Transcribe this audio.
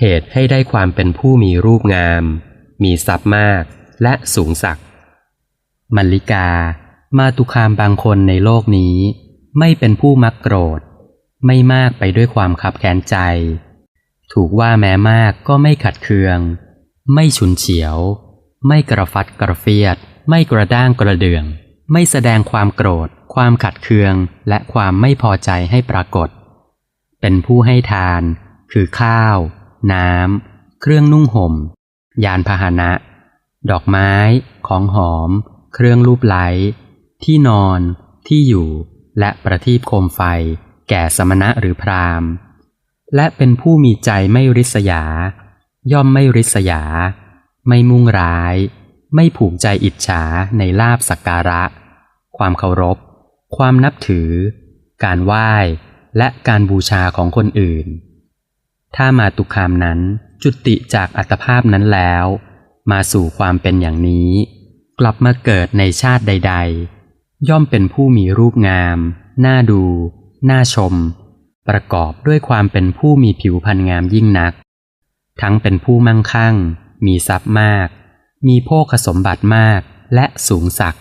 เหตุให้ได้ความเป็นผู้มีรูปงาม มีทรัพย์มากและสูงสักดิ์มัลลิกา มาตุคามบางคนในโลกนี้ ไม่เป็นผู้มักโกรธ ไม่มากไปด้วยความขับแค้นใจ ถูกว่าแม้มากก็ไม่ขัดเคือง ไม่ฉุนเฉียว ไม่กระฟัดกระเฟียด ไม่กระด้างกระเดือง ไม่แสดงความโกรธ ความขัดเคือง และความไม่พอใจให้ปรากฏ เป็นผู้ให้ทาน คือข้าว น้ำ เครื่องนุ่งห่ม ยานพาหนะ ดอกไม้ ของหอม เครื่องรูปไล้ที่นอน ที่อยู่ และประทีปโคมไฟ แก่สมณะหรือพราหมณ์ และเป็นผู้มีใจไม่ริษยา ย่อมไม่ริษยา ไม่มุ่งร้าย ไม่ผูกใจอิจฉาในลาบสักการะ ความเคารพ ความนับถือ การไหว้ และการบูชาของคนอื่น ถ้ามาตุคามนั้นจุติจากอัตภาพนั้นแล้ว มาสู่ความเป็นอย่างนี้ กลับมาเกิดในชาติใด ๆ ย่อมเป็นผู้มีรูปงาม น่าดู น่าชม ประกอบด้วยความเป็นผู้มีผิวพรรณงามยิ่งนัก ทั้งเป็นผู้มั่งคั่ง มีทรัพย์มาก มีโภคสมบัติมากและสูงสัก